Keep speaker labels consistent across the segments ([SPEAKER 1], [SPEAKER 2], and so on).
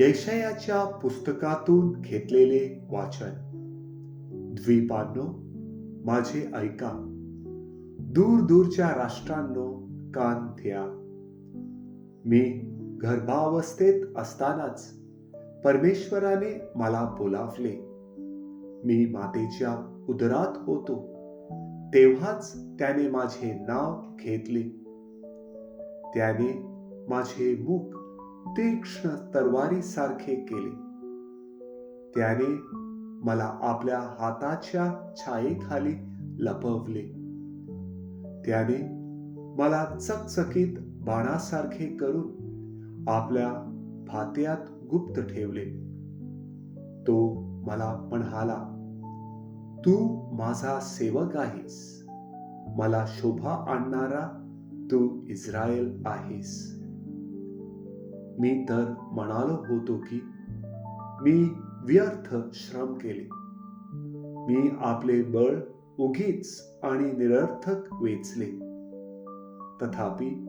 [SPEAKER 1] यशयाच्या पुस्तकातून घेतलेले वाचन. द्वीपांनो माझे ऐका. दूर दूरच्या राष्ट्रांनो कान द्या मी गर्भावस्थेत असतानाच परमेश्वराने मला बोलावले. मी मातेच्या उदरात होतो. तेव्हाच त्याने माझे नाव घेतले. त्याने माझे मुख तीक्ष्ण तरवारीसारखे केले. त्याने मला आपल्या हाताच्या छायेखाली लपवले. त्याने मला चकचकीत बाणासारखे करून आपल्या भात्यात गुप्त ठेवले. तो मला म्हणाला तू माझा सेवक आहेस. मला शोभा आणणारा तू इस्रायल आहेस. मी तर म्हणालो होतो की मी व्यर्थ श्रम केले. मी आपले बळ उगीच आणि निरर्थक वेचले. तथापि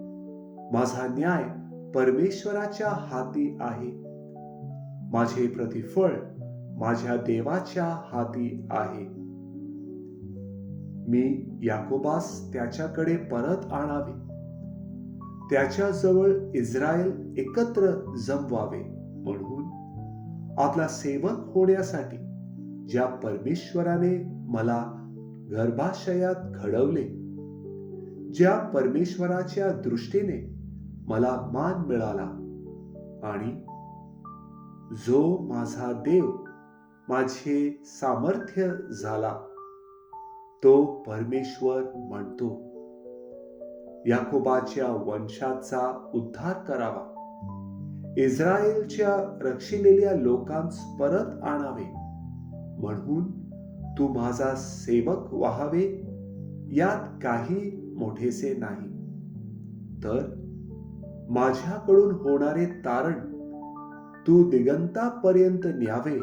[SPEAKER 1] माझा न्याय परमेश्वराच्या हाती आहे. माझे प्रतिफळ माझ्या देवाच्या हाती आहे. मी याकोबास त्याच्याकडे परत आणावे. त्याच्याजवळ इस्रायल एकत्र जमवावे म्हणून आपला सेवक होण्यासाठी ज्या परमेश्वराने मला गर्भाशयात घडवले ज्या परमेश्वराच्या दृष्टीने मला मान मिळाला आणि जो माझा देव माझे सामर्थ्य झाला तो परमेश्वर म्हणतो. याकोबाच्या वंशाचा उद्धार करावा. इस्रायलच्या रक्षिलेल्या लोकांस परत आणावे. म्हणून तू माझा सेवक व्हावे यात काही मोठेसे नाही. तर माझ्याकडून होणारे तारण तू दिगंतापर्यंत न्यावे.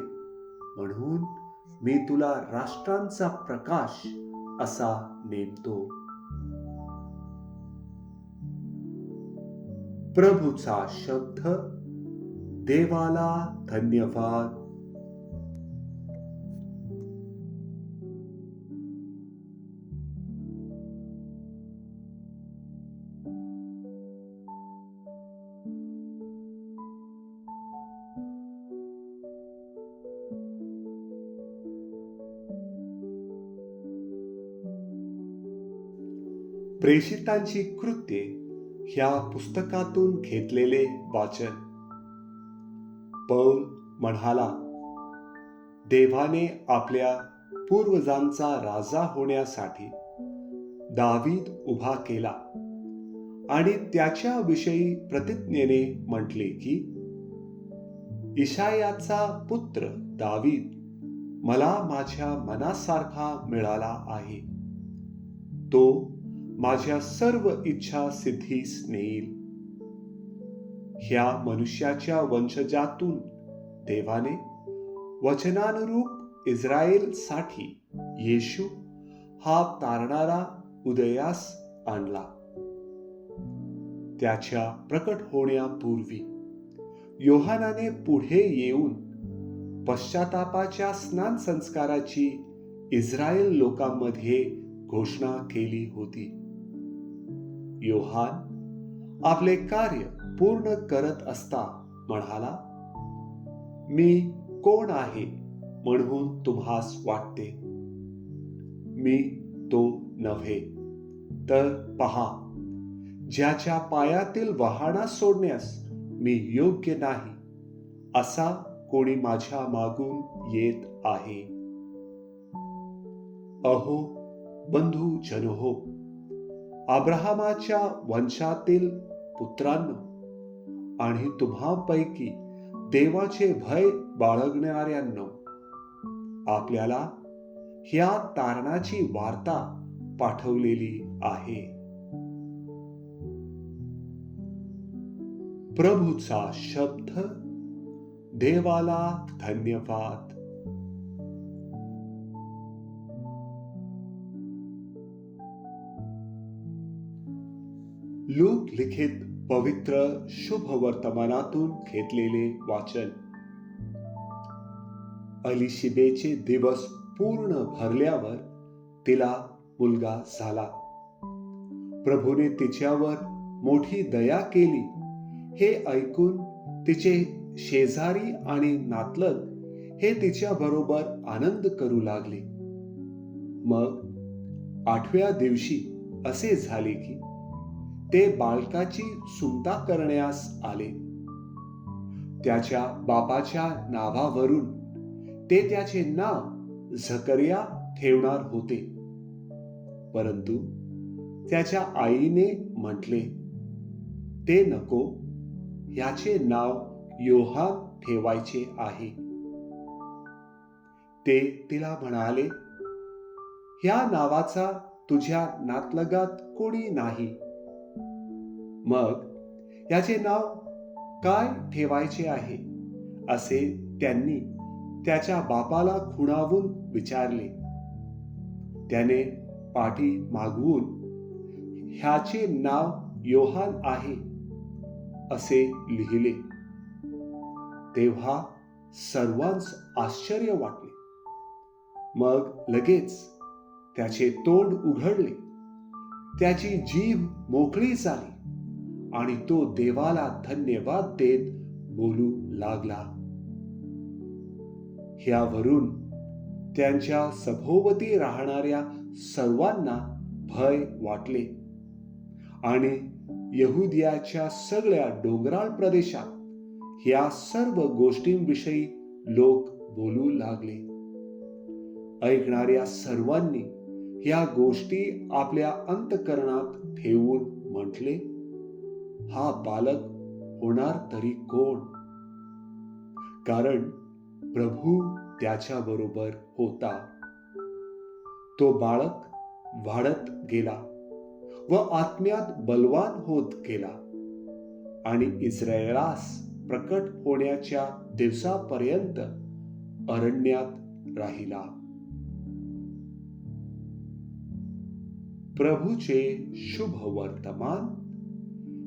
[SPEAKER 1] म्हणून मी तुला राष्ट्रांचा प्रकाश असा नेमतो. प्रभूचा शब्द देवाला धन्यवाद. प्रेषितांची कृत्ये ह्या पुस्तकातून घेतलेले वाचन. पौल म्हणाला देवाने आपल्या पूर्वजांचा राजा होण्यासाठी दावीद उभा केला आणि त्याच्याविषयी प्रतिज्ञेने म्हटले की इशायाचा पुत्र दावीद मला माझ्या मनासारखा मिळाला आहे. तो माझ्या सर्व इच्छा सिद्धीस नेईल ह्या मनुष्याच्या वंशजातून देवाने वचनानुरूप इस्रायलसाठी येशू हा तारणारा उदयास आणला. त्याच्या प्रकट होण्यापूर्वी योहानाने पुढे येऊन पश्चातापाच्या स्नान संस्काराची इस्रायल लोकांमध्ये घोषणा केली होती. योहान आपले कार्य पूर्ण करत असता म्हणाला मी कोण आहे म्हणून तुम्हास वाटते? मी तो नव्हे. तर पहा ज्याच्या पायातील वाहना सोडण्यास मी योग्य नाही असा कोणी माझ्या मागून येत आहे. अहो बंधू जनहो अब्राहमाच्या वंशातील पुत्रांनो आणि तुम्हापैकी देवाचे भय बाळगणाऱ्यांनो आपल्याला ह्या तारणाची वार्ता पाठवलेली आहे. प्रभूचा शब्द देवाला धन्यवाद. लूक लिखित पवित्र शुभ वर्तमानातून घेतलेले वाचन. अलिशिबेचे दिवस पूर्ण भरल्यावर तिला मुलगा झाला. प्रभूने तिच्यावर मोठी दया केली. हे ऐकून तिचे शेजारी आणि नातलग हे तिच्या बरोबर आनंद करू लागले. मग आठव्या दिवशी असे झाले की ते बालकाची सुंता करण्यास आले. त्याच्या बापाच्या नावावरून ते त्याचे नाव झकरिया ठेवणार होते. परंतु त्याच्या आईने म्हटले ते नको याचे नाव योहान ठेवायचे आहे. ते तिला म्हणाले ह्या नावाचा तुझ्या नातलगात कोणी नाही. मग याचे नाव काय ठेवायचे आहे? असे त्यांनी त्याच्या बापाला खुणावून विचारले. त्याने पाठी मागवून ह्याचे नाव योहान आहे असे लिहिले. तेव्हा सर्वांस आश्चर्य वाटले. मग लगेच त्याचे तोंड उघडले. त्याची जीभ मोकळी झाली. आणि तो देवाला धन्यवाद देत बोलू लागला. ह्यावरून त्यांच्या सभोवती राहणाऱ्या सर्वांना भय वाटले. आणि यहुदियाच्या सगळ्या डोंगराळ प्रदेशात ह्या सर्व गोष्टींविषयी लोक बोलू लागले. ऐकणाऱ्या सर्वांनी ह्या गोष्टी आपल्या अंतकरणात ठेवून म्हटले. हा बालक होणार तरी कोण? कारण प्रभू त्याच्या बरोबर होता. तो बाळक वाढत गेला व आत्म्यात बलवान होत गेला आणि इस्रायलास प्रकट होण्याच्या दिवसापर्यंत अरण्यात राहिला. प्रभूचे शुभ वर्तमान